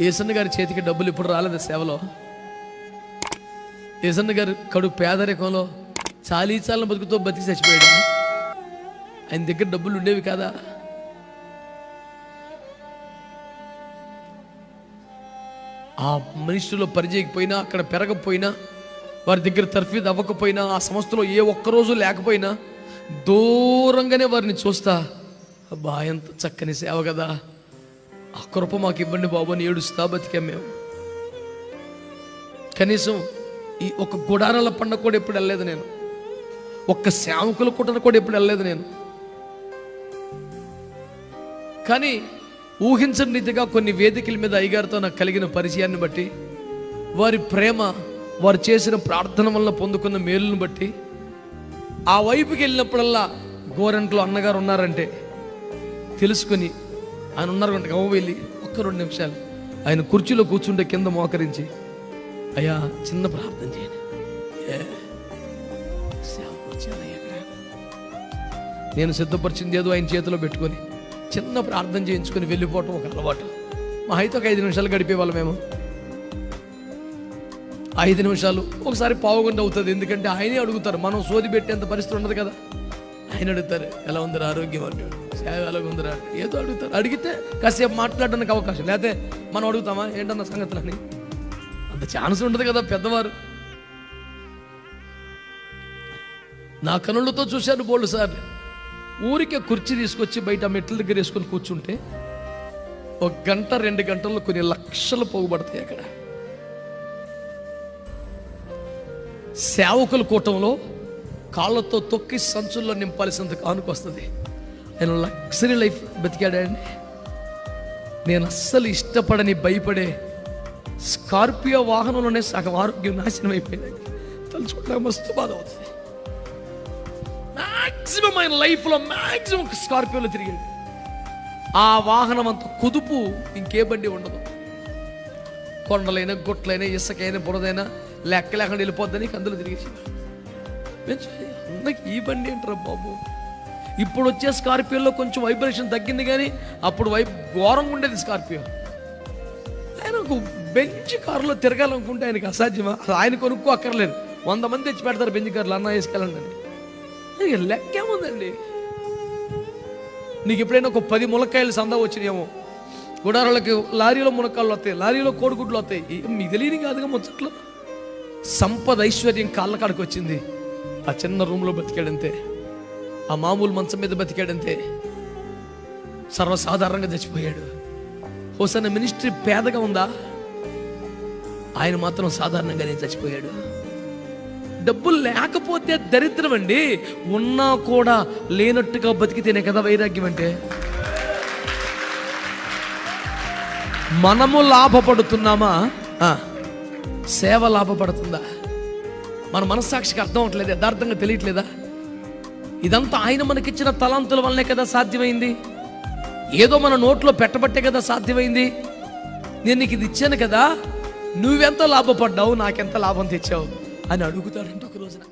ఏసన్న గారి చేతికి డబ్బులు ఇప్పుడు రాలేదు సేవలో? ఏసన్న గారు కడు పేదరికంలో చాలీ చాలని బతుకుతో బతికి చచ్చిపోయాడు. ఆయన దగ్గర డబ్బులు ఉండేవి కదా? ఆ మనిషిలో పరిచయకపోయినా అక్కడ పెరగకపోయినా వారి దగ్గర తర్ఫీదు అవ్వకపోయినా ఆ సంస్థలో ఏ ఒక్కరోజు లేకపోయినా దూరంగానే వారిని చూస్తా అబ్బా ఎంత చక్కని సేవ కదా! ఆ కృప మాకు ఇవ్వండి బాబు అని ఏడుస్తా బతికాం మేము. కనీసం ఈ ఒక గుడారాల పండగ కూడా ఎప్పుడు వెళ్ళలేదు నేను. ఒక్క సేవకుల కుటన కూడా ఎప్పుడు వెళ్ళలేదు నేను. కానీ ఊహించని రీతిగా కొన్ని వేదికల మీద అయ్యగారితో నాకు కలిగిన పరిచయాన్ని బట్టి వారి ప్రేమ వారు చేసిన ప్రార్థన వల్ల పొందుకున్న మేలును బట్టి ఆ వైపుకి వెళ్ళినప్పుడల్లా గోరంట్లో అన్నగారు ఉన్నారంటే తెలుసుకుని ఆయన ఉన్నారు అంటే గవ్వ వెళ్ళి ఒక్క రెండు నిమిషాలు ఆయన కుర్చీలో కూర్చుంటే కింద మోకరించి అయ్యా చిన్న ప్రార్థన చేయండి. నేను సిద్ధపరిచింది ఏదో ఆయన చేతిలో పెట్టుకొని చిన్న ప్రార్థన చేయించుకొని వెళ్ళిపోవటం ఒక అలవాటు. మా అయితే ఒక ఐదు నిమిషాలు గడిపేవాళ్ళం మేము. ఐదు నిమిషాలు. ఒకసారి పావుగంట అవుతుంది ఎందుకంటే ఆయనే అడుగుతారు మనం సోది పెట్టేంత పరిస్థితి ఉండదు కదా. ఆయన అడుగుతారు ఎలా ఉందిరా ఆరోగ్యం? అంటాడు. సేవ ఎలా ఉందిరా? ఏదో అడుగుతారు. అడిగితే కాసేపు మాట్లాడడానికి అవకాశం లేకపోతే మనం అడుగుతామా? ఏంటన్న సంగతులని? అంత ఛాన్స్ ఉండదు కదా పెద్దవారు. నా కనులతో చూశాను బోళ్ళు సార్. ఊరికే కుర్చీ తీసుకొచ్చి బయట మెట్ల దగ్గర వేసుకొని కూర్చుంటే ఒక గంట రెండు గంటల్లో కొన్ని లక్షలు పోగుబడతాయి అక్కడ. సేవకుల కూటంలో కాళ్ళతో తొక్కి సంచుల్లో నింపాల్సినంత కానుకొస్తుంది ఆయన లగ్జరీ లైఫ్ బతికాడండి నేను అస్సలు ఇష్టపడని భయపడే స్కార్పియో వాహనంలోనే సగం ఆరోగ్యం నాశనం అయిపోయింది. తలుచుకుంటే మస్తు బాధ అవుతుంది. మ్యాక్సిమం ఆయన లైఫ్లో మ్యాక్సిమం స్కార్పియోలో తిరిగాడు ఆ వాహనం అంత కుదుపు ఇంకే బండి ఉండదు. కొండలైనా గుట్లైనా ఇసుకైనా బురదైనా లెక్క లేకుండా వెళ్ళిపోద్దని కందులు తిరిగేసాడు అందరికి ఈ బండి ఏంట్రా బాబు? ఇప్పుడు వచ్చే స్కార్పియోలో కొంచెం వైబ్రేషన్ తగ్గింది కానీ అప్పుడు వైబ్ ఘోరంగా ఉండేది స్కార్పియో. ఆయన ఒక బెంచ్ కారులో తిరగాలనుకుంటే ఆయనకి అసాధ్యమా? ఆయన కొనుక్కో అక్కర్లేదు. వంద మంది తెచ్చి పెడతారు బెంచ్ కార్లు అన్న వేసుకెళ్ళండి లెక్క ఏముందండి? లెక్కేముందండి నీకు ఎప్పుడైనా ఒక పది ములక్కాయలు సందా వచ్చినాయేమో? గుడారాలకి లారీలో మునక్కాళ్ళు వస్తాయి లారీలో కోడిగుడ్లు వస్తాయి. ఈ- మీకు తెలియని కాదుగా ముచ్చట్లు? సంపద ఐశ్వర్యం కాళ్ళ కాడికి వచ్చింది. ఆ చిన్న రూమ్లో బతికాడంతే ఆ మామూలు మంచం మీద బతికాడంతే సర్వసాధారణంగా చచ్చిపోయాడు. హోసన్న మినిస్ట్రీ పేదగా ఉందా? ఆయన మాత్రం సాధారణంగానే చచ్చిపోయాడు. డబ్బులు లేకపోతే దరిద్రం అండి. ఉన్నా కూడా లేనట్టుగా బతికితేనే కదా వైరాగ్యం అంటే? మనము లాభపడుతున్నామా? సేవ లాభపడుతుందా? మన మనస్సాక్షికి అర్థం అవట్లేదు యథార్థంగా తెలియట్లేదా? ఇదంతా ఆయన మనకిచ్చిన తలాంతుల వల్లనే కదా సాధ్యమైంది. ఏదో మన నోట్లో పెట్టబట్టే కదా సాధ్యమైంది. నేను నీకు ఇది ఇచ్చాను కదా నువ్వెంత లాభపడ్డావు నాకెంత లాభం తెచ్చావు అని అడుగుతాడంటే ఒక రోజున.